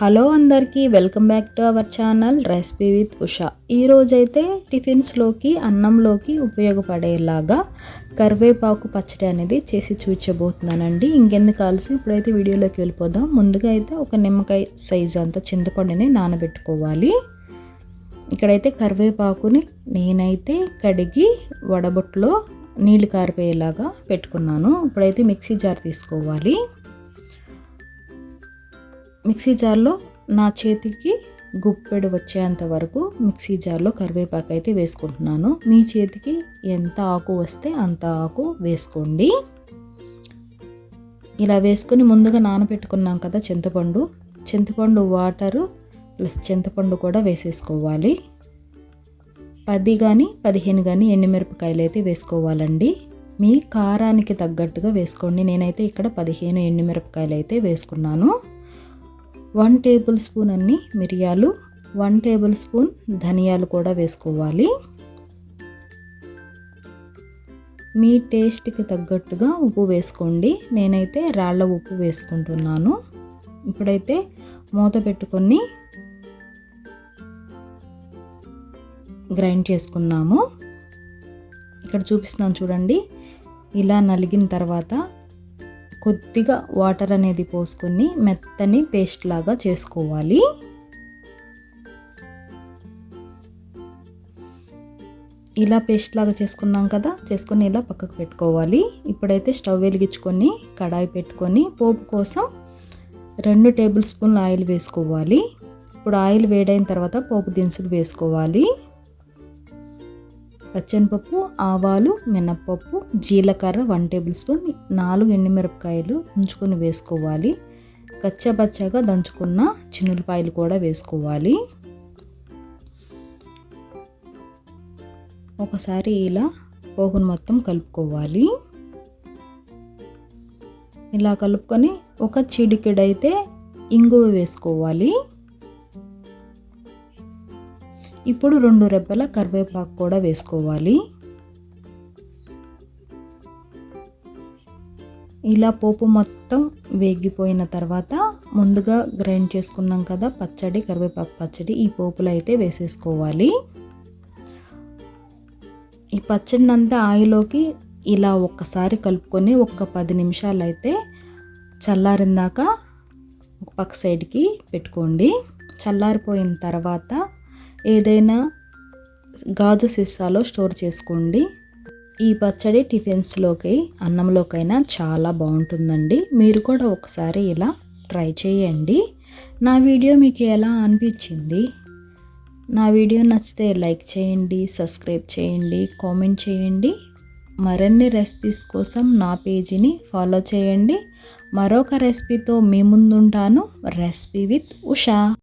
Hello అందరికీ welcome back to our channel recipe with Usha. ఈరోజైతే టిఫిన్స్లోకి అన్నంలోకి ఉపయోగపడేలాగా కరివేపాకు పచ్చడి అనేది చేసి చూచబోతున్నానండి ఇంకెందుకు కాల్సి ఇప్పుడైతే వీడియోలోకి వెళ్ళిపోదాం. ముందుగా అయితే ఒక నిమ్మకాయ సైజు అంత చింతపండుని నానబెట్టుకోవాలి. ఇక్కడైతే కరివేపాకుని నేనైతే కడిగి వడబొట్టులో నీళ్ళు కారిపోయేలాగా పెట్టుకున్నాను. ఇప్పుడైతే మిక్సీ జార్ తీసుకోవాలి. మిక్సీ జార్లో నా చేతికి గుప్పెడు వచ్చేంత వరకు మిక్సీ జార్లో కరివేపాకు అయితే వేసుకుంటున్నాను. మీ చేతికి ఎంత ఆకు వస్తే అంత ఆకు వేసుకోండి. ఇలా వేసుకొని ముందుగా నానబెట్టుకున్నాం కదా చింతపండు. చింతపండు వాటరు ప్లస్ చింతపండు కూడా వేసేసుకోవాలి. పది కానీ పదిహేను కానీ ఎండుమిరపకాయలు అయితే వేసుకోవాలండి. మీ కారానికి తగ్గట్టుగా వేసుకోండి. నేనైతే ఇక్కడ పదిహేను ఎండుమిరపకాయలు అయితే వేసుకున్నాను. వన్ టేబుల్ స్పూన్ అన్ని మిరియాలు వన్ టేబుల్ స్పూన్ ధనియాలు కూడా వేసుకోవాలి. మీ టేస్ట్కి తగ్గట్టుగా ఉప్పు వేసుకోండి. నేనైతే రాళ్ళ ఉప్పు వేసుకుంటున్నాను. ఇప్పుడైతే మూత పెట్టుకొని గ్రైండ్ చేసుకున్నాము ఇక్కడ చూపిస్తున్నాను చూడండి. ఇలా నలిగిన తర్వాత కొద్దిగా వాటర్ అనేది పోసుకొని మెత్తని పేస్ట్ లాగా చేసుకోవాలి. ఇలా పేస్ట్ లాగా చేసుకున్నాం కదా చేసుకొని ఇలా పక్కకు పెట్టుకోవాలి. ఇప్పుడైతే స్టవ్ వెలిగించుకొని కడాయి పెట్టుకొని పోపు కోసం రెండు టేబుల్ స్పూన్లు ఆయిల్ వేసుకోవాలి. ఇప్పుడు ఆయిల్ వేడైన తర్వాత పోపు దినుసులు వేసుకోవాలి. పచ్చనిపప్పు ఆవాలు మినప్పప్పు జీలకర్ర వన్ టేబుల్ స్పూన్ నాలుగు ఎండుమిరపకాయలు ఉంచుకొని వేసుకోవాలి. కచ్చబచ్చగా దంచుకున్న చిన్నులపాయలు కూడా వేసుకోవాలి. ఒకసారి ఇలా పోగును మొత్తం కలుపుకోవాలి. ఇలా కలుపుకొని ఒక చిడికెడైతే ఇంగువ వేసుకోవాలి. ఇప్పుడు రెండు రెబ్బల కరివేపాకు కూడా వేసుకోవాలి. ఇలా పోపు మొత్తం వేగిపోయిన తర్వాత ముందుగా గ్రైండ్ చేసుకున్నాం కదా పచ్చడి కరివేపాకు పచ్చడి ఈ పోపులో అయితే వేసేసుకోవాలి. ఈ పచ్చడిని అంతా ఆయిలోకి ఇలా ఒక్కసారి కలుపుకొని ఒక్క పది నిమిషాలు అయితే చల్లారిందాక ఒక పక్క సైడ్కి పెట్టుకోండి. చల్లారిపోయిన తర్వాత ఏదైనా గాజు సీసాలో స్టోర్ చేసుకోండి. ఈ పచ్చడి టిఫిన్స్లోకి అన్నంలోకైనా చాలా బాగుంటుందండి. మీరు కూడా ఒకసారి ఇలా ట్రై చేయండి. నా వీడియో మీకు ఎలా అనిపించింది? నా వీడియో నచ్చితే లైక్ చేయండి సబ్స్క్రైబ్ చేయండి కామెంట్ చేయండి. మరిన్ని రెసిపీస్ కోసం నా పేజీని ఫాలో చేయండి. మరొక రెసిపీతో మీ ముందుంటాను. Recipe with Usha.